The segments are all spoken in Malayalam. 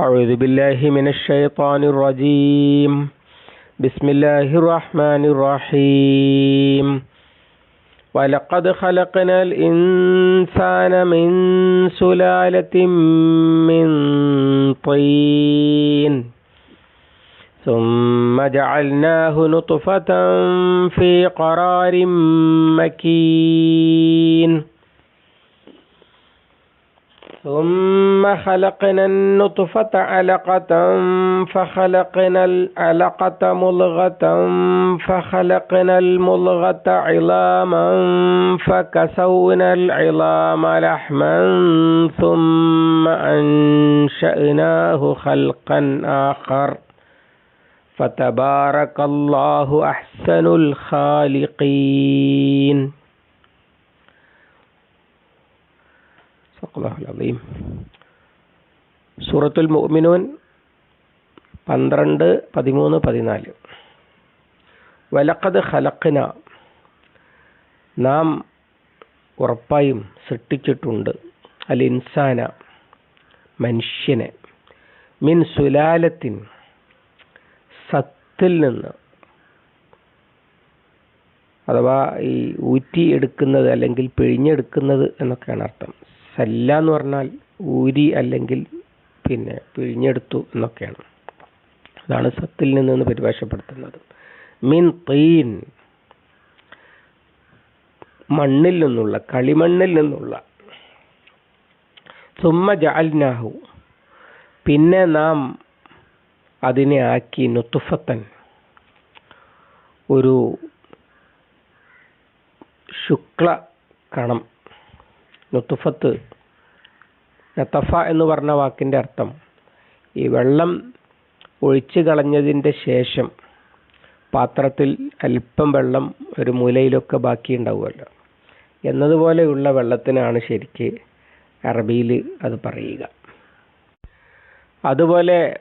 أعوذ بالله من الشيطان الرجيم. بسم الله الرحمن الرحيم. ولقد خلقنا الإنسان من سلالة من طين. ثم جعلناه نطفة في قرار مكين. ثم خلقنا النطفة علقة فخلقنا العلقة ملغة فخلقنا الملغة عظاما فكسونا العظام لحما ثم أنشأناه خلقا آخر. فتبارك الله أحسن الخالقين. അലീം സൂറത്തുൽ മുഅ്മിനൂൻ പന്ത്രണ്ട് പതിമൂന്ന് പതിനാല്. വലക്കത് ഖലഖന. നാം ഉറപ്പായും സൃഷ്ടിച്ചിട്ടുണ്ട്. അൽ ഇൻസാന മനുഷ്യനെ. മിൻ സുലാലത്തിൻ സത്തിൽ നിന്ന്. അഥവാ ഈ ഊറ്റി എടുക്കുന്നത് അല്ലെങ്കിൽ പിഴിഞ്ഞെടുക്കുന്നത് എന്നൊക്കെയാണ് അർത്ഥം. സല്ല എന്ന് പറഞ്ഞാൽ ഊരി അല്ലെങ്കിൽ പിന്നെ പിഴിഞ്ഞെടുത്തു എന്നൊക്കെയാണ്. അതാണ് സത്തിൽ നിന്ന് പരിഭാഷപ്പെടുത്തുന്നത്. മിൻ തീൻ. മണ്ണിൽ നിന്നുള്ള കളിമണ്ണിൽ നിന്നുള്ള. സുമ്മ ജാൽനാഹു പിന്നെ നാം അതിനെ ആക്കി നുത്തുഫത്തൻ. ഒരു ശുക്ല കണം നുത്തുഫത്ത് നത്തഫ എന്ന് പറഞ്ഞ വാക്കിന്റെ അർത്ഥം ഈ വെള്ളം ഒഴിച്ചു കളഞ്ഞതിന്റെ ശേഷം പാത്രത്തിൽ അല്പം വെള്ളം ഒരു മൂലയിലൊക്കെ ബാക്കി ഉണ്ടാവുമല്ലോ. എന്നതുപോലെയുള്ള വെള്ളത്തിനാണ് ശരിക്ക് അറബിയിൽ അത് പറയുക. അതുപോലെ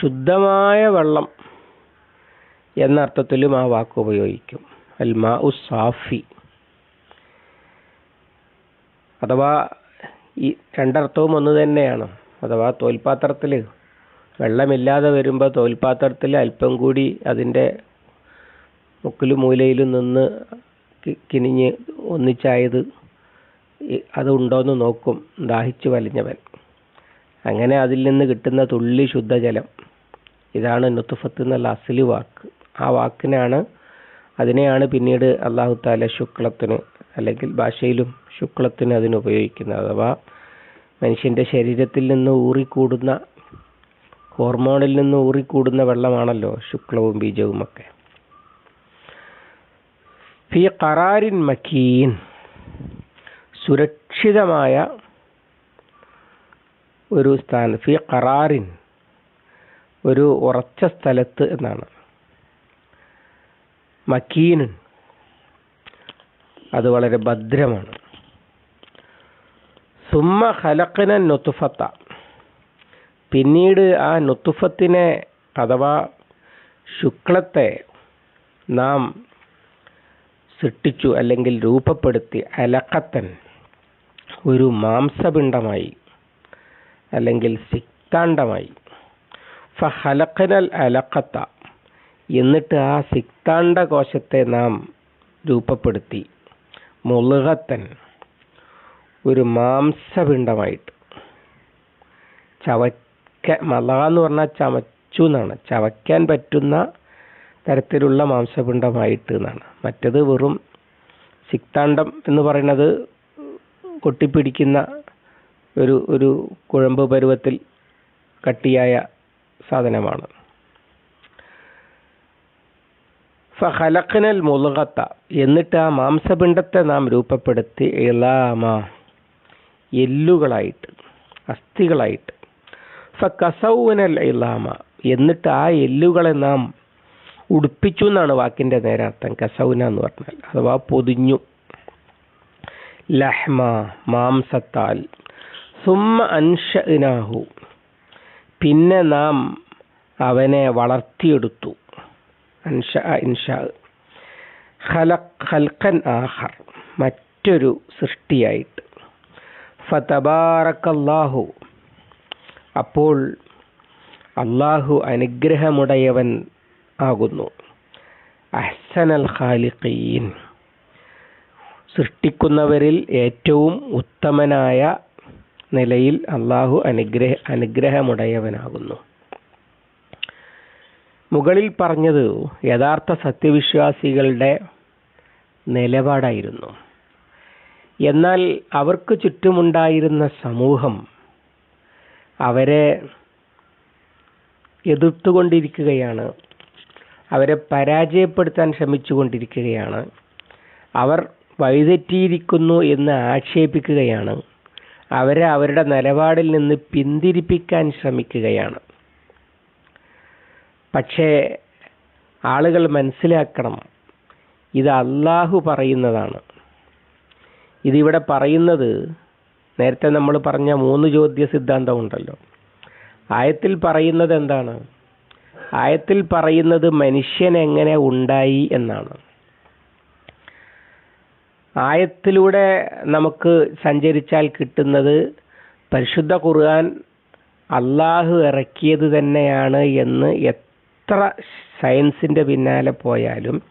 ശുദ്ധമായ വെള്ളം എന്ന അർത്ഥത്തിലും ആ വാക്ക് ഉപയോഗിക്കും. അൽ മാ അഥവാ ഈ രണ്ടർത്ഥവും ഒന്ന് തന്നെയാണ്. അഥവാ തോൽപാത്രത്തിൽ വെള്ളമില്ലാതെ വരുമ്പോൾ തോൽപാത്രത്തിൽ അല്പം കൂടി അതിന്റെ മുക്കിലും മൂലയിലും നിന്ന് കിനിഞ്ഞ് ഒന്നിച്ചായത് അതുണ്ടോയെന്ന് നോക്കും. ദാഹിച്ചു വലിഞ്ഞവൻ. അങ്ങനെ അതിൽ നിന്ന് കിട്ടുന്ന തുള്ളി ശുദ്ധജലം. ഇതാണ് നുത്തുഫത്ത് എന്നുള്ള അസലി വാക്ക്. ആ വാക്കിനാണ് അതിനെയാണ് പിന്നീട് അള്ളാഹു താല ശുക്ലത്തിന് അല്ലെങ്കിൽ ഭാഷയിലും ശുക്ലത്തിന് അതിന് ഉപയോഗിക്കുന്നത് അഥവാ മനുഷ്യന്റെ ശരീരത്തിൽ നിന്ന് ഊറിക്കൂടുന്ന ഹോർമോണിൽ നിന്ന് ഊറിക്കൂടുന്ന വെള്ളമാണല്ലോ ശുക്ലവും ബീജവും ഒക്കെ. ഫി കറാരിൻ മക്കീൻ സുരക്ഷിതമായ ഒരു സ്ഥാനം ഫി കറാറിൻ ഒരു ഉറച്ച സ്ഥലത്ത് എന്നാണ്. മക്കീനൻ അത് വളരെ ഭദ്രമാണ്. സുമ്മ ഹലക്കന നൊത്തുഫത്ത പിന്നീട് ആ നൊത്തുഫത്തിനെ അഥവാ ശുക്ലത്തെ നാം സൃഷ്ടിച്ചു അല്ലെങ്കിൽ രൂപപ്പെടുത്തി അലക്കത്തൻ ഒരു മാംസപിണ്ഡമായി അല്ലെങ്കിൽ സിക്താണ്ഡമായി. ഹലക്കനൽ അലക്കത്ത എന്നിട്ട് ആ സിക്താണ്ഡ കോശത്തെ നാം രൂപപ്പെടുത്തി. മുളുകത്തൻ. ഒരു മാംസപിണ്ഡമായിട്ട്. ചവയ്ക്ക മല എന്ന് പറഞ്ഞാൽ ചമച്ചു എന്നാണ് ചവയ്ക്കാൻ പറ്റുന്ന തരത്തിലുള്ള മാംസപിണ്ഡമായിട്ട് എന്നാണ് മറ്റത് വെറും സിക്താണ്ഡം എന്ന് പറയുന്നത് കൊട്ടിപ്പിടിക്കുന്ന ഒരു ഒരു കുഴമ്പ് പരുവത്തിൽ കട്ടിയായ സാധനമാണ്. ഫഹലഖനൽ മുളകത്ത എന്നിട്ട് ആ മാംസപിണ്ഡത്തെ നാം രൂപപ്പെടുത്തി ഇളാമ എല്ലുകളായിട്ട് അസ്ഥികളായിട്ട്. ഫകസൗനൽ ഇളാമ എന്നിട്ട് ആ എല്ലുകളെ നാം ഉടുപ്പിച്ചു എന്നാണ് വാക്കിന്റെ നേരർത്ഥം. കസൗന എന്ന് പറഞ്ഞാൽ അഥവാ പൊതിഞ്ഞു. ലഹ്മ മാംസത്താൽ. സുമ്മ അൻഷനാഹു പിന്നെ നാം അവനെ വളർത്തിയെടുത്തു. അൻഷ ഇൻഷാ. ഖൽഖൻ ആഹർ മറ്റൊരു സൃഷ്ടിയായിട്ട്. ഫതബാറക്കല്ലാഹു. അപ്പോൾ അള്ളാഹു അനുഗ്രഹമുടയവൻ ആകുന്നു. അഹ്സനൽ ഖാലിഖീൻ. സൃഷ്ടിക്കുന്നവരിൽ ഏറ്റവും ഉത്തമനായ നിലയിൽ അള്ളാഹു അനുഗ്രഹ അനുഗ്രഹമുടയവനാകുന്നു. മുകളിൽ പറഞ്ഞത് യഥാർത്ഥ സത്യവിശ്വാസികളുടെ നിലപാടായിരുന്നു. എന്നാൽ അവർക്ക് ചുറ്റുമുണ്ടായിരുന്ന സമൂഹം അവരെ എതിർത്തുകൊണ്ടിരിക്കുകയാണ്. അവരെ പരാജയപ്പെടുത്താൻ ശ്രമിച്ചുകൊണ്ടിരിക്കുകയാണ്. അവർ വഴിതെറ്റിയിരിക്കുന്നു എന്ന് ആക്ഷേപിക്കുകയാണ്. അവരെ അവരുടെ നിലപാടിൽ നിന്ന് പിന്തിരിപ്പിക്കാൻ ശ്രമിക്കുകയാണ്. പക്ഷേ ആളുകൾ മനസ്സിലാക്കണം ഇത് അള്ളാഹു പറയുന്നതാണ്. ഇതിവിടെ പറയുന്നത് നേരത്തെ നമ്മൾ പറഞ്ഞ മൂന്ന് ചോദ്യ സിദ്ധാന്തം ഉണ്ടല്ലോ. ആയത്തിൽ പറയുന്നത് എന്താണ്? ആയത്തിൽ പറയുന്നത് മനുഷ്യൻ എങ്ങനെ ഉണ്ടായി എന്നാണ്. ആയത്തിലൂടെ നമുക്ക് സഞ്ചരിച്ചാൽ കിട്ടുന്നത് പരിശുദ്ധ ഖുർആൻ അള്ളാഹു ഇറക്കിയത് തന്നെയാണ് എന്ന് എത്ര സയൻസിന്റെ പിന്നാലെ പോയാലും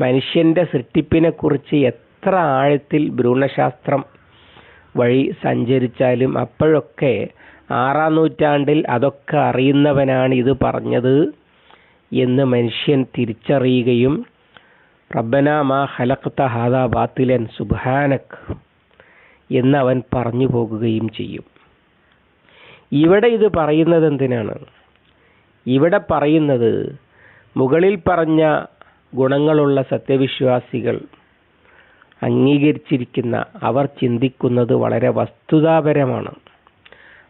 മനുഷ്യന്റെ സൃഷ്ടിപ്പിനെ കുറിച്ച് എത്ര ആഴത്തിൽ ഭ്രൂണശാസ്ത്രം വഴി സഞ്ചരിച്ചാലും അപ്പോഴൊക്കെ ആറാം നൂറ്റാണ്ടിൽ അതൊക്കെ അറിയുന്നവനാണ് ഇത് പറഞ്ഞത് എന്ന് മനുഷ്യൻ തിരിച്ചറിയുകയും റബ്ബന മാ ഹലക്ത ഹാദാ ബാത്തിലൻ സുബാനക് എന്ന് അവൻ പറഞ്ഞു പോകുകയും ചെയ്യും. ഇവിടെ ഇത് പറയുന്നത് എന്തിനാണ്? ഇവിടെ പറയുന്നത് മുകളിൽ പറഞ്ഞ ഗുണങ്ങളുള്ള സത്യവിശ്വാസികൾ അംഗീകരിച്ചിരിക്കുന്ന അവർ ചിന്തിക്കുന്നത് വളരെ വസ്തുതാപരമാണ്.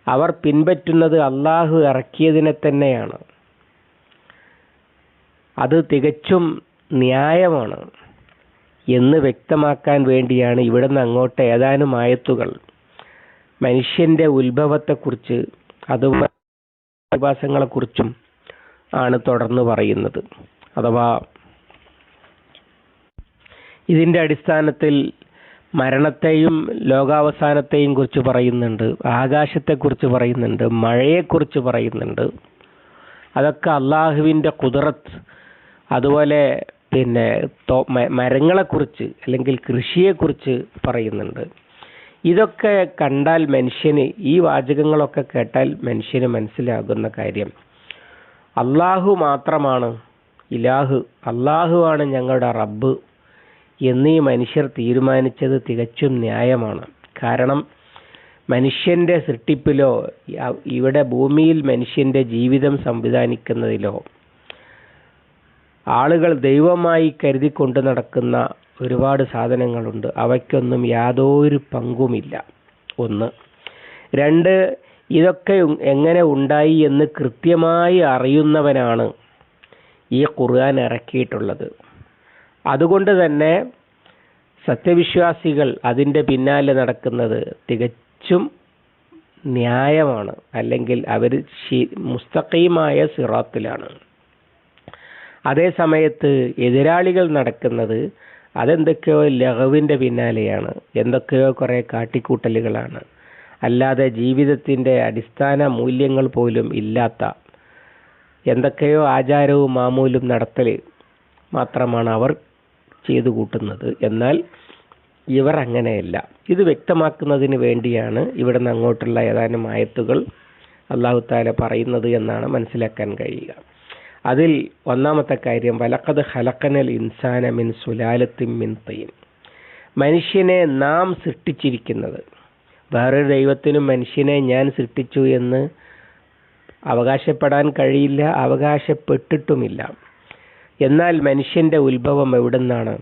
അവർ പിൻപറ്റുന്നത് അള്ളാഹു ഇറക്കിയതിനെ തന്നെയാണ്. അത് തികച്ചും ന്യായമാണ് എന്ന് വ്യക്തമാക്കാൻ വേണ്ടിയാണ് ഇവിടുന്ന് അങ്ങോട്ട് ഏതാനും ആയത്തുകൾ. മനുഷ്യന്റെ ഉത്ഭവത്തെക്കുറിച്ച് അതുപോലെ വിശ്വാസങ്ങളെക്കുറിച്ചും ആണ് തുടർന്ന് പറയുന്നത്. അഥവാ ഇതിന്റെ അടിസ്ഥാനത്തിൽ മരണത്തെയും ലോകാവസാനത്തെയും കുറിച്ച് പറയുന്നുണ്ട് ആകാശത്തെക്കുറിച്ച് പറയുന്നുണ്ട് മഴയെക്കുറിച്ച് പറയുന്നുണ്ട്. അതൊക്കെ അള്ളാഹുവിന്റെ കുതിറത്ത് അതുപോലെ പിന്നെ മരങ്ങളെക്കുറിച്ച് അല്ലെങ്കിൽ കൃഷിയെക്കുറിച്ച് പറയുന്നുണ്ട്. ഇതൊക്കെ കണ്ടാൽ മനുഷ്യന് ഈ വാചകങ്ങളൊക്കെ കേട്ടാൽ മനുഷ്യന് മനസ്സിലാകുന്ന കാര്യം. അള്ളാഹു മാത്രമാണ് ഇലാഹു അള്ളാഹുവാണ് ഞങ്ങളുടെ റബ്ബ് എന്നീ മനുഷ്യർ തീരുമാനിച്ചത് തികച്ചും ന്യായമാണ്. കാരണം മനുഷ്യന്റെ സൃഷ്ടിപ്പിലോ ഇവിടെ ഭൂമിയിൽ മനുഷ്യന്റെ ജീവിതം സംവിധാനിക്കുന്നതിലോ ആളുകൾ ദൈവമായി കരുതി കൊണ്ട് നടക്കുന്ന ഒരുപാട് സാധനങ്ങളുണ്ട്. അവയ്ക്കൊന്നും യാതൊരു പങ്കുമില്ല. ഒന്ന്. രണ്ട് ഇതൊക്കെ എങ്ങനെ ഉണ്ടായി എന്ന് കൃത്യമായി അറിയുന്നവനാണ് ഈ ഖുർആൻ ഇറക്കിയിട്ടുള്ളത്. അതുകൊണ്ട് തന്നെ സത്യവിശ്വാസികൾ അതിന്റെ പിന്നാലെ നടക്കുന്നത് തികച്ചും ന്യായമാണ്. അല്ലെങ്കിൽ അവർ മുസ്തഖീമായ സിറാത്തിലാണ്. അതേ സമയത്ത് എതിരാളികൾ നടക്കുന്നത് അതെന്തൊക്കെയോ ലഹവിന്റെ പിന്നാലെയാണ്. എന്തൊക്കെയോ കുറേ കാട്ടിക്കൂട്ടലുകളാണ്. അല്ലാതെ ജീവിതത്തിന്റെ അടിസ്ഥാന മൂല്യങ്ങൾ പോലും ഇല്ലാത്ത എന്തൊക്കെയോ ആചാരവും മാമൂലും നടത്തൽ മാത്രമാണ് അവർ ചെയ്തു കൂട്ടുന്നത്. എന്നാൽ ഇവർ അങ്ങനെയല്ല. ഇത് വ്യക്തമാക്കുന്നതിന് വേണ്ടിയാണ് ഇവിടെ നിന്ന് അങ്ങോട്ടുള്ള ഏതാനും ആയത്തുകൾ അള്ളാഹു താല പറയുന്നത് എന്നാണ് മനസ്സിലാക്കാൻ കഴിയുക. അതിൽ ഒന്നാമത്തെ കാര്യം വലക്കത് ഹലക്കനൽ ഇൻസാന മിൻ സുലാലത്തിൻ മിൻ തൈൻ. മനുഷ്യനെ നാം സൃഷ്ടിച്ചിരിക്കുന്നത് വേറൊരു ദൈവത്തിനും മനുഷ്യനെ ഞാൻ സൃഷ്ടിച്ചു എന്ന് അവകാശപ്പെടാൻ കഴിയില്ല അവകാശപ്പെട്ടിട്ടുമില്ല. എന്നാൽ മനുഷ്യന്റെ ഉത്ഭവം എവിടുന്നാണ്?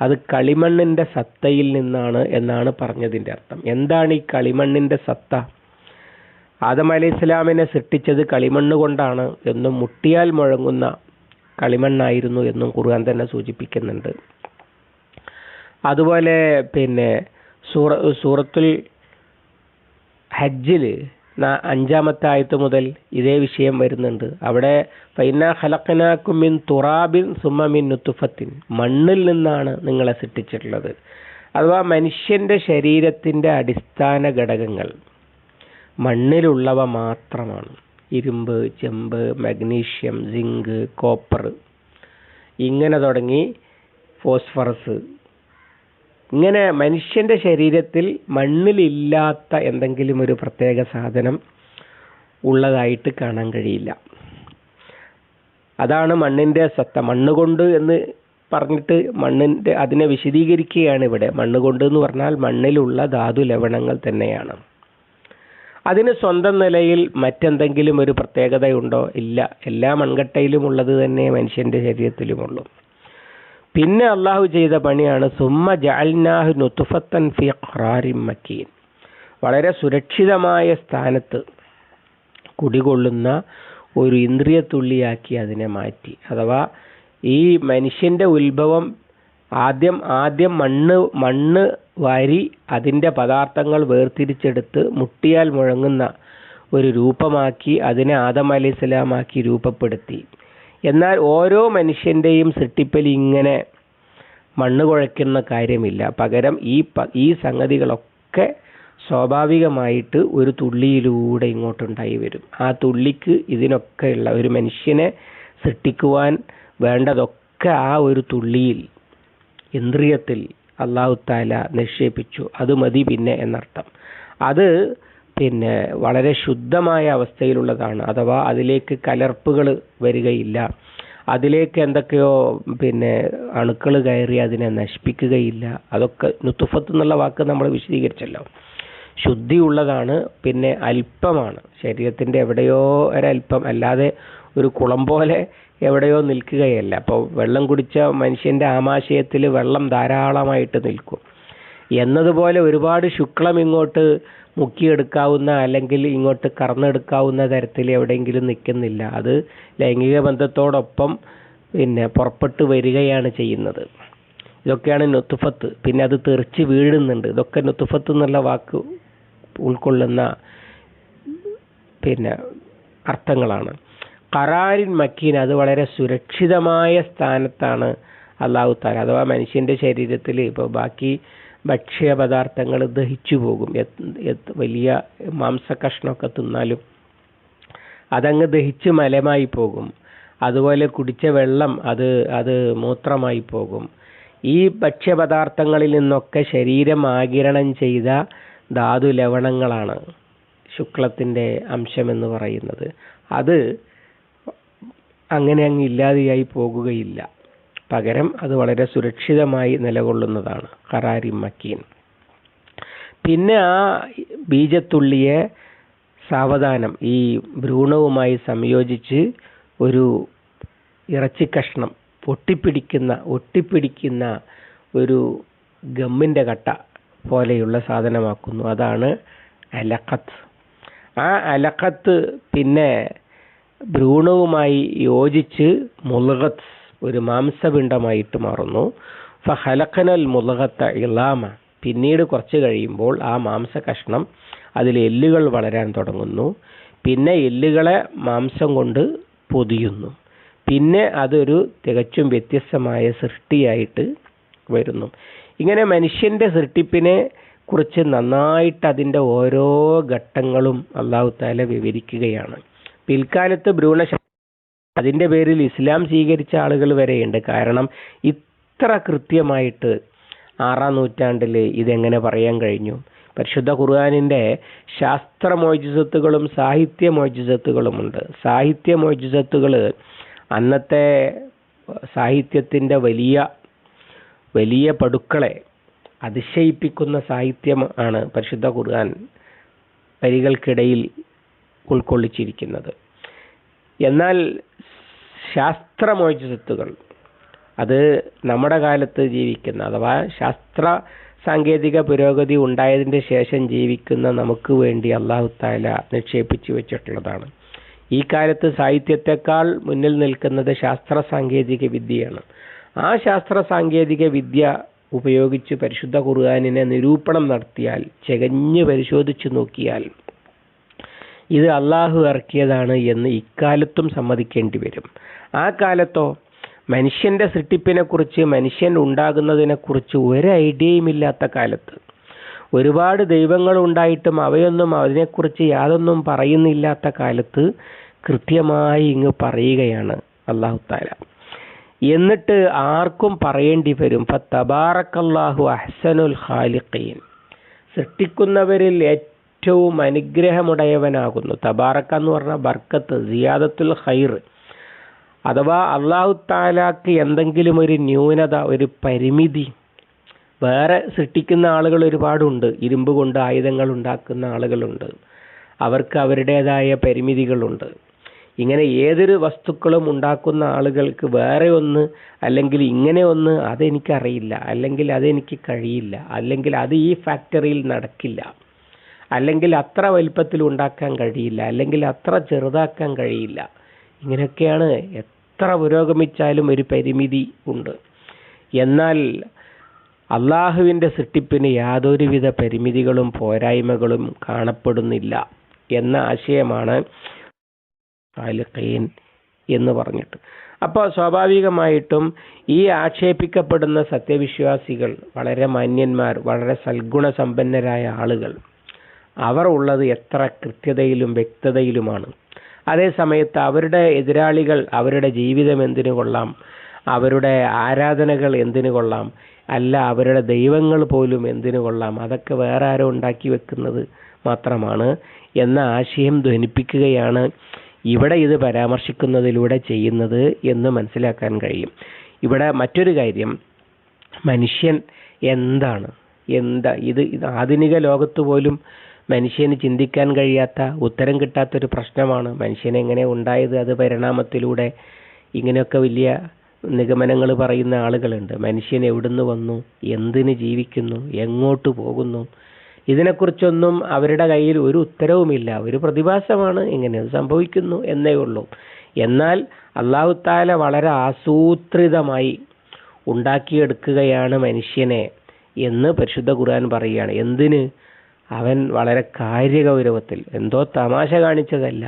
അത് കളിമണ്ണിന്റെ സത്തയിൽ നിന്നാണ് എന്നാണ് പറഞ്ഞതിന്റെ അർത്ഥം. എന്താണ് ഈ കളിമണ്ണിന്റെ സത്ത? ആദം അലി ഇസ്ലാമിനെ സൃഷ്ടിച്ചത് കളിമണ്ണ് കൊണ്ടാണ് എന്നും മുട്ടിയാൽ മുഴങ്ങുന്ന കളിമണ്ണായിരുന്നു എന്നും ഖുർആൻ തന്നെ സൂചിപ്പിക്കുന്നുണ്ട്. അതുപോലെ പിന്നെ സൂറ സൂറത്തുൽ ഹജ്ജിൽ അഞ്ചാമത്തെ ആയത്ത് മുതൽ ഇതേ വിഷയം വരുന്നുണ്ട്. അവിടെ ഫൈന ഖലഖനാക്കും മിൻ തുറാബിൻ സുമ മിൻ നുത്തുഫത്തിൻ. മണ്ണിൽ നിന്നാണ് നിങ്ങളെ സൃഷ്ടിച്ചിട്ടുള്ളത്. അഥവാ മനുഷ്യന്റെ ശരീരത്തിന്റെ അടിസ്ഥാന ഘടകങ്ങൾ. മണ്ണിലുള്ളവ മാത്രമാണ്. ഇരുമ്പ് ചെമ്പ് മഗ്നീഷ്യം സിങ്ക് കോപ്പർ. ഇങ്ങനെ തുടങ്ങി ഫോസ്ഫറസ് ഇങ്ങനെ മനുഷ്യന്റെ ശരീരത്തിൽ മണ്ണിലില്ലാത്ത എന്തെങ്കിലും ഒരു പ്രത്യേക സാധനം ഉള്ളതായിട്ട് കാണാൻ കഴിയില്ല. അതാണ് മണ്ണിന്റെ സത്ത. മണ്ണ് കൊണ്ട് എന്ന് പറഞ്ഞിട്ട് മണ്ണിന്റെ അതിനെ വിശദീകരിക്കുകയാണ് ഇവിടെ. മണ്ണ് കൊണ്ട് എന്ന് പറഞ്ഞാൽ മണ്ണിലുള്ള ധാതു ലവണങ്ങൾ തന്നെയാണ്. അതിന് സ്വന്തം നിലയിൽ മറ്റെന്തെങ്കിലും ഒരു പ്രത്യേകതയുണ്ടോ? ഇല്ല. എല്ലാ മൺകട്ടയിലും ഉള്ളത് തന്നെ മനുഷ്യന്റെ ശരീരത്തിലുമുള്ളൂ. പിന്നെ അള്ളാഹു ചെയ്ത പണിയാണ് സുമ്മ ജഅൽനാഹു നുത്തുഫത്തൻ ഫി ഖറാരി മക്കീൻ. വളരെ സുരക്ഷിതമായ സ്ഥാനത്ത് കുടികൊള്ളുന്ന ഒരു ഇന്ദ്രിയത്തുള്ളിയാക്കി അതിനെ മാറ്റി. അഥവാ ഈ മനുഷ്യന്റെ ഉത്ഭവം ആദ്യം ആദ്യം മണ്ണ് മണ്ണ് വാരി അതിന്റെ പദാർത്ഥങ്ങൾ വേർതിരിച്ചെടുത്ത് മുട്ടിയാൽ മുഴങ്ങുന്ന ഒരു രൂപമാക്കി അതിനെ ആദം അലൈഹി സ്വലാമാക്കി രൂപപ്പെടുത്തി. എന്നാൽ ഓരോ മനുഷ്യന്റെയും സൃഷ്ടിപ്പിൽ ഇങ്ങനെ മണ്ണ് കുഴയ്ക്കുന്ന കാര്യമില്ല. പകരം ഈ ഈ സംഗതികളൊക്കെ സ്വാഭാവികമായിട്ട് ഒരു തുള്ളിയിലൂടെ ഇങ്ങോട്ടുണ്ടായി വരും. ആ തുള്ളിക്ക് ഇതിനൊക്കെയുള്ള ഒരു മനുഷ്യനെ സൃഷ്ടിക്കുവാൻ വേണ്ടതൊക്കെ ആ ഒരു തുള്ളിയിൽ ഇന്ദ്രിയത്തിൽ അള്ളാഹു താല നിക്ഷേപിച്ചു. അത് മതി പിന്നെ എന്നർത്ഥം. അത് പിന്നെ വളരെ ശുദ്ധമായ അവസ്ഥയിലുള്ളതാണ്. അഥവാ അതിലേക്ക് കലർപ്പുകൾ വരികയില്ല. അതിലേക്ക് എന്തൊക്കെയോ പിന്നെ അണുക്കൾ കയറി അതിനെ നശിപ്പിക്കുകയില്ല. അതൊക്കെ നുത്തുഫത്ത് എന്നുള്ള വാക്ക് നമ്മൾ വിശദീകരിച്ചല്ലോ. ശുദ്ധിയുള്ളതാണ് പിന്നെ അല്പമാണ്. ശരീരത്തിന്റെ എവിടെയോ ഒരല്പം അല്ലാതെ ഒരു കുളം പോലെ എവിടെയോ നിൽക്കുകയല്ല. അപ്പോൾ വെള്ളം കുടിച്ച മനുഷ്യന്റെ ആമാശയത്തിൽ വെള്ളം ധാരാളമായിട്ട് നിൽക്കും. എന്നതുപോലെ ഒരുപാട് ശുക്ലം ഇങ്ങോട്ട് മുക്കിയെടുക്കാവുന്ന അല്ലെങ്കിൽ ഇങ്ങോട്ട് കറന്നെടുക്കാവുന്ന തരത്തിൽ എവിടെയെങ്കിലും നിൽക്കുന്നില്ല. അത് ലൈംഗിക ബന്ധത്തോടൊപ്പം പിന്നെ പുറപ്പെട്ട് വരികയാണ് ചെയ്യുന്നത്. ഇതൊക്കെയാണ് നൊത്തുഫത്ത്. പിന്നെ അത് തെറിച്ച് വീഴുന്നുണ്ട്. ഇതൊക്കെ നൊത്തുഫത്ത് എന്നുള്ള വാക്ക് ഉൾക്കൊള്ളുന്ന പിന്നെ അർത്ഥങ്ങളാണ്. കറാരിൻ മക്കീൻ അത് വളരെ സുരക്ഷിതമായ സ്ഥാനത്താണ് അള്ളാഹു താല അഥവാ മനുഷ്യന്റെ ശരീരത്തിൽ ഇപ്പോൾ ബാക്കി ഭക്ഷ്യ പദാർത്ഥങ്ങൾ ദഹിച്ചു പോകും. വലിയ മാംസകഷ്ണമൊക്കെ തിന്നാലും അതങ്ങ് ദഹിച്ച് മലമായി പോകും. അതുപോലെ കുടിച്ച വെള്ളം അത് അത് മൂത്രമായി പോകും. ഈ ഭക്ഷ്യപദാർത്ഥങ്ങളിൽ നിന്നൊക്കെ ശരീരം ആകിരണം ചെയ്ത ധാതു ലവണങ്ങളാണ് ശുക്ലത്തിന്റെ അംശമെന്ന് പറയുന്നത്. അത് അങ്ങനെ അങ്ങ് ഇല്ലാതെയായി പോകുകയില്ല. പകരം അത് വളരെ സുരക്ഷിതമായി നിലകൊള്ളുന്നതാണ്. ഖറാരി മക്കീൻ. പിന്നെ ആ ബീജത്തുള്ളിയെ സാവധാനം ഈ ഭ്രൂണവുമായി സംയോജിച്ച് ഒരു ഇറച്ചി കഷ്ണം ഒട്ടിപ്പിടിക്കുന്ന ഒട്ടിപ്പിടിക്കുന്ന ഒരു ഗമ്മിന്റെ കട്ട പോലെയുള്ള സാധനമാക്കുന്നു. അതാണ് അലക്കത്ത് ആ അലക്കത്ത് പിന്നെ ഭ്രൂണവുമായി യോജിച്ച് മുലഗത്ത് ഒരു മാംസപിണ്ഡമായിട്ട് മാറുന്നു. ഫഹലഖനൽ മുലഗത്ത ഇളാമ. പിന്നീട് കുറച്ച് കഴിയുമ്പോൾ ആ മാംസ കഷ്ണം അതിൽ എല്ലുകൾ വളരാൻ തുടങ്ങുന്നു. പിന്നെ എല്ലുകളെ മാംസം കൊണ്ട് പൊതിയുന്നു. പിന്നെ അതൊരു തികച്ചും വ്യത്യസ്തമായ സൃഷ്ടിയായിട്ട് വരുന്നു. ഇങ്ങനെ മനുഷ്യന്റെ സൃഷ്ടിപ്പിനെ കുറിച്ച് നന്നായിട്ട് അതിന്റെ ഓരോ ഘട്ടങ്ങളും അള്ളാഹു താല വിവരിക്കുകയാണ്. പിൽക്കാലത്ത് ഭ്രൂണ അതിന്റെ പേരിൽ ഇസ്ലാം സ്വീകരിച്ച ആളുകൾ വരെയുണ്ട്. കാരണം ഇത്ര കൃത്യമായിട്ട് ആറാം നൂറ്റാണ്ടിൽ ഇതെങ്ങനെ പറയാൻ കഴിഞ്ഞു? പരിശുദ്ധ ഖുർആാനിന്റെ ശാസ്ത്ര മോജിസത്തുകളും സാഹിത്യ മോജിസത്തുകളുമുണ്ട് സാഹിത്യ മോജിസത്തുകൾ അന്നത്തെ സാഹിത്യത്തിന്റെ വലിയ വലിയ പടുക്കളെ അതിശയിപ്പിക്കുന്ന സാഹിത്യം ആണ് പരിശുദ്ധ ഖുർആൻ വരികൾക്കിടയിൽ ഉൾക്കൊള്ളിച്ചിരിക്കുന്നത്. എന്നാൽ ശാസ്ത്ര സ്വത്തുകൾ അത് നമ്മുടെ കാലത്ത് ജീവിക്കുന്ന അഥവാ ശാസ്ത്ര സാങ്കേതിക പുരോഗതി ഉണ്ടായതിന്റെ ശേഷം ജീവിക്കുന്ന നമുക്ക് വേണ്ടി അള്ളാഹു താല നിക്ഷേപിച്ചു വെച്ചിട്ടുള്ളതാണ്. ഈ കാലത്ത് സാഹിത്യത്തെക്കാൾ മുന്നിൽ നിൽക്കുന്നത് ശാസ്ത്ര സാങ്കേതിക വിദ്യയാണ്. ആ ശാസ്ത്ര സാങ്കേതിക വിദ്യ ഉപയോഗിച്ച് പരിശുദ്ധ ഖുർആാനിനെ നിരൂപണം നടത്തിയാൽ ചെകഞ്ഞ് പരിശോധിച്ചു നോക്കിയാൽ ഇത് അള്ളാഹു ഇറക്കിയതാണ് എന്ന് ഇക്കാലത്തും സമ്മതിക്കേണ്ടി വരും. ആ കാലത്തോ മനുഷ്യന്റെ സൃഷ്ടിപ്പിനെക്കുറിച്ച് മനുഷ്യൻ ഉണ്ടാകുന്നതിനെക്കുറിച്ച് ഒരു ഐഡിയയും ഇല്ലാത്ത കാലത്ത് ഒരുപാട് ദൈവങ്ങൾ ഉണ്ടായിട്ടും അവയൊന്നും അതിനെക്കുറിച്ച് യാതൊന്നും പറയുന്നില്ലാത്ത കാലത്ത് കൃത്യമായി ഇങ്ങ് പറയുകയാണ് അള്ളാഹു താല എന്നിട്ട് ആർക്കും പറയേണ്ടി വരും തബാറക്കല്ലാഹു അഹ്സനുൽ ഖാലിഖീൻ. സൃഷ്ടിക്കുന്നവരിൽ ഏറ്റവും അനുഗ്രഹമുടയവനാകുന്നു. തബാറക്ക എന്ന് പറഞ്ഞാൽ ബർക്കത്ത് സിയാദത്തുൽ ഹൈർ അഥവാ അള്ളാഹു താലാക്ക് എന്തെങ്കിലും ഒരു ന്യൂനത ഒരു പരിമിതി വേറെ സൃഷ്ടിക്കുന്ന ആളുകൾ ഒരുപാടുണ്ട്. ഇരുമ്പ് കൊണ്ട് ആയുധങ്ങൾ ഉണ്ടാക്കുന്ന ആളുകളുണ്ട്. അവർക്ക് അവരുടേതായ പരിമിതികളുണ്ട്. ഇങ്ങനെ ഏതൊരു വസ്തുക്കളും ഉണ്ടാക്കുന്ന ആളുകൾക്ക് വേറെ ഒന്ന് അല്ലെങ്കിൽ ഇങ്ങനെ ഒന്ന് അതെനിക്കറിയില്ല അല്ലെങ്കിൽ അതെനിക്ക് കഴിയില്ല അല്ലെങ്കിൽ അത് ഈ ഫാക്ടറിയിൽ നടക്കില്ല. അല്ലെങ്കിൽ അത്ര വലിപ്പത്തിൽ ഉണ്ടാക്കാൻ കഴിയില്ല അല്ലെങ്കിൽ അത്ര ചെറുതാക്കാൻ കഴിയില്ല. ഇങ്ങനെയൊക്കെയാണ് എത്ര പുരോഗമിച്ചാലും ഒരു പരിമിതി ഉണ്ട്. എന്നാൽ അള്ളാഹുവിന്റെ സൃഷ്ടിപ്പിന് യാതൊരുവിധ പരിമിതികളും പോരായ്മകളും കാണപ്പെടുന്നില്ല എന്ന ആശയമാണ് എന്ന് പറഞ്ഞിട്ട്. അപ്പോൾ സ്വാഭാവികമായിട്ടും ഈ ആക്ഷേപിക്കപ്പെടുന്ന സത്യവിശ്വാസികൾ വളരെ മാന്യന്മാർ വളരെ സൽഗുണസമ്പന്നരായ ആളുകൾ. അവർ ഉള്ളത് എത്ര കൃത്യതയിലും വ്യക്തതയിലുമാണ്. അതേ സമയത്ത് അവരുടെ എതിരാളികൾ അവരുടെ ജീവിതം എന്തിനു കൊള്ളാം? അവരുടെ ആരാധനകൾ എന്തിനു കൊള്ളാം? അല്ല അവരുടെ ദൈവങ്ങൾ പോലും എന്തിനു കൊള്ളാം? അതൊക്കെ വേറെ ആരോ ഉണ്ടാക്കി വെക്കുന്നത് മാത്രമാണ് എന്ന ആശയം ധ്വനിപ്പിക്കുകയാണ് ഇവിടെ ഇത് പരാമർശിക്കുന്നതിലൂടെ ചെയ്യുന്നത് എന്ന് മനസ്സിലാക്കാൻ കഴിയും. ഇവിടെ മറ്റൊരു കാര്യം മനുഷ്യൻ എന്താണ്? എന്താ? ഇത് ആധുനിക ലോകത്ത് പോലും മനുഷ്യന് ചിന്തിക്കാൻ കഴിയാത്ത ഉത്തരം കിട്ടാത്തൊരു പ്രശ്നമാണ്. മനുഷ്യൻ എങ്ങനെ ഉണ്ടായത് അത് പരിണാമത്തിലൂടെ ഇങ്ങനെയൊക്കെ വലിയ നിഗമനങ്ങൾ പറയുന്ന ആളുകളുണ്ട്. മനുഷ്യൻ എവിടുന്ന് വന്നു എന്തിന് ജീവിക്കുന്നു എങ്ങോട്ട് പോകുന്നു? ഇതിനെക്കുറിച്ചൊന്നും അവരുടെ കയ്യിൽ ഒരു ഉത്തരവുമില്ല. ഒരു പ്രതിഭാസമാണ് ഇങ്ങനെ സംഭവിക്കുന്നു എന്നേ ഉള്ളൂ. എന്നാൽ അള്ളാഹു താല വളരെ ആസൂത്രിതമായി ഉണ്ടാക്കിയെടുക്കുകയാണ് മനുഷ്യനെ എന്ന് പരിശുദ്ധ ഖുർആൻ പറയുകയാണ്. എന്തിന്? അവൻ വളരെ കാര്യഗൗരവത്തിൽ എന്തോ തമാശ കാണിച്ചതല്ല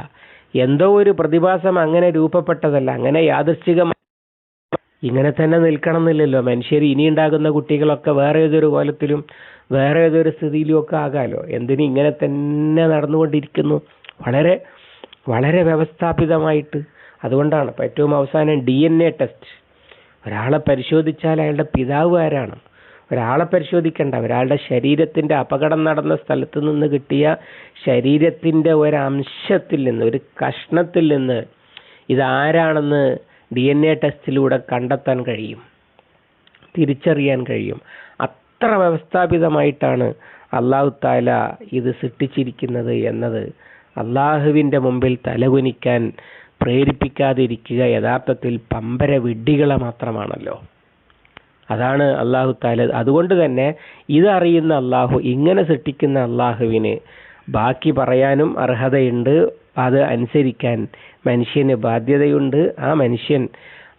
എന്തോ ഒരു പ്രതിഭാസം അങ്ങനെ രൂപപ്പെട്ടതല്ല അങ്ങനെ യാദൃശ്ചികമായി ഇങ്ങനെ തന്നെ നിൽക്കണം എന്നില്ലല്ലോ മനുഷ്യർ ഇനി ഉണ്ടാകുന്ന കുട്ടികളൊക്കെ വേറെ ഏതൊരു കോലത്തിലും വേറെ ഏതൊരു സ്ഥിതിയിലും ഒക്കെ ആകാലോ? എന്തിനും ഇങ്ങനെ തന്നെ നടന്നുകൊണ്ടിരിക്കുന്നു? വളരെ വളരെ വ്യവസ്ഥാപിതമായിട്ട്. അതുകൊണ്ടാണ് ഏറ്റവും അവസാനം ഡി എൻ എ ടെസ്റ്റ്. ഒരാളെ പരിശോധിച്ചാൽ അയാളുടെ പിതാവ് ആരാണ്? ഒരാളെ പരിശോധിക്കേണ്ട. ഒരാളുടെ ശരീരത്തിന്റെ അപകടം നടന്ന സ്ഥലത്ത് നിന്ന് കിട്ടിയ ശരീരത്തിന്റെ ഒരംശത്തിൽ നിന്ന് ഒരു കഷ്ണത്തിൽ നിന്ന് ഇതാരാണെന്ന് ഡി എൻ എ ടെസ്റ്റിലൂടെ കണ്ടെത്താൻ കഴിയും. തിരിച്ചറിയാൻ കഴിയും. അത്ര വ്യവസ്ഥാപിതമായിട്ടാണ് അള്ളാഹു താല ഇത് സൃഷ്ടിച്ചിരിക്കുന്നത് എന്നത്. അള്ളാഹുവിന്റെ മുമ്പിൽ തലകുനിക്കാൻ പ്രേരിപ്പിക്കാതിരിക്കുക യഥാർത്ഥത്തിൽ പമ്പര വിഡ്ഢികളെ മാത്രമാണല്ലോ. അതാണ് അള്ളാഹു താല അതുകൊണ്ട് തന്നെ ഇതറിയുന്ന അള്ളാഹു ഇങ്ങനെ സൃഷ്ടിക്കുന്ന അള്ളാഹുവിന് ബാക്കി പറയാനും അർഹതയുണ്ട്. അത് അനുസരിക്കാൻ മനുഷ്യന് ബാധ്യതയുണ്ട്. ആ മനുഷ്യൻ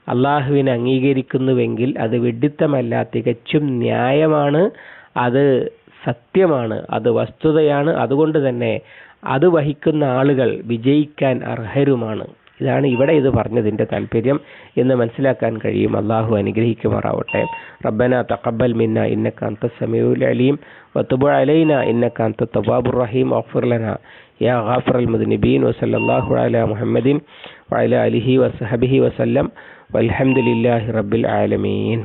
അള്ളാഹുവിനെ അംഗീകരിക്കുന്നുവെങ്കിൽ അത് വിഡിത്തമല്ല തികച്ചും ന്യായമാണ്. അത് സത്യമാണ് അത് വസ്തുതയാണ്. അതുകൊണ്ട് തന്നെ അത് വഹിക്കുന്ന ആളുകൾ വിജയിക്കാൻ അർഹരുമാണ്. ഇതാണ് ഇവിടെ ഇത് പറഞ്ഞതിന്റെ താല്പര്യം എന്ന് മനസ്സിലാക്കാൻ കഴിയും. അള്ളാഹു അനുഗ്രഹിക്കുമാറാവട്ടെ. റബ്ബന തഖബ്ബൽ മിന്ന ഇന്നക അന്ത സമീഉൽ അലീം. വതുബ് അലൈന ഇന്നക അന്ത തവ്വാബുർ റഹീം. വഗ്ഫിർ ലനാ. യാ ഗാഫിറൽ മുദ്നിബീൻ. വസല്ലല്ലാഹു അലാ മുഹമ്മദിൻ വഅല അലിഹി വസഹബിഹി വസല്ലം. വൽഹംദുലില്ലാഹി റബ്ബിൽ ആലമീൻ.